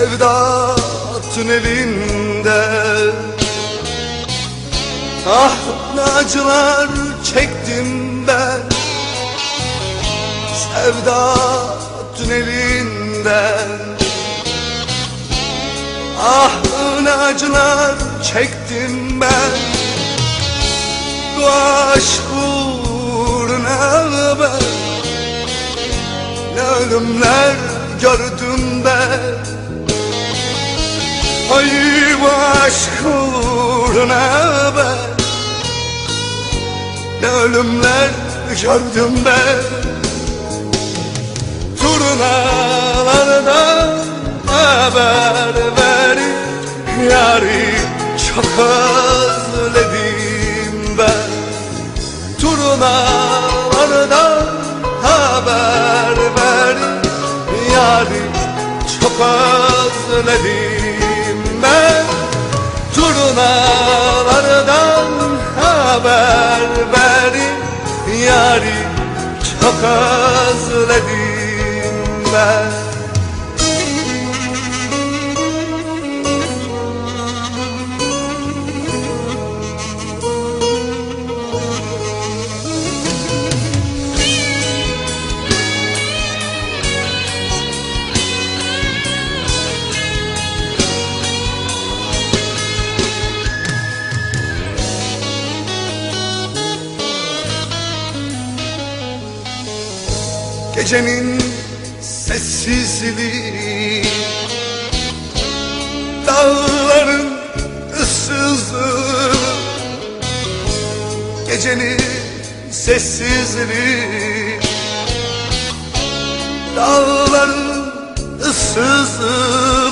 Sevda tünelinde. Ah ne acılar çektim ben. Sevda tünelinden Ah ne acılar çektim ben. Bu aşk uğruna ben. Ne ölümler gördüm ben aşk uğruna ben Ne ölümler gördüm ben Turnalardan haber verin Yari çok özledim ben Turnalardan haber verin Yari çok özledim Turnalardan haber verin Yari çok özledim ben Gecenin sessizliği. Dağların ıssızlığı. Gecenin sessizliği. Dağların ıssızlığı.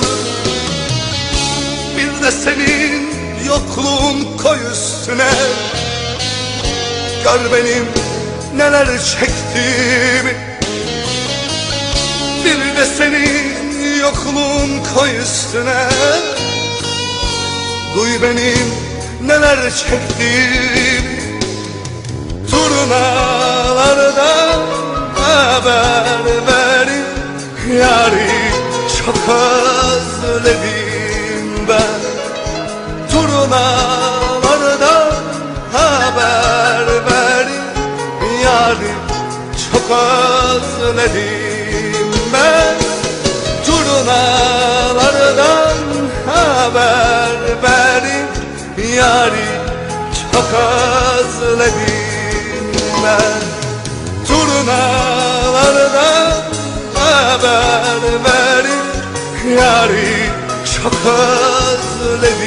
Bir de senin yokluğun koy üstüne. Gör benim neler çektiğimi Bir de senin yokluğun koy üstüne. Duy benim neler çektiğimi Turnalardan haber verin. Yari çok özledim ben. Turnalardan haber verin. Yari çok özledim özledim ben Turnalardan haber verin Yari çok özledim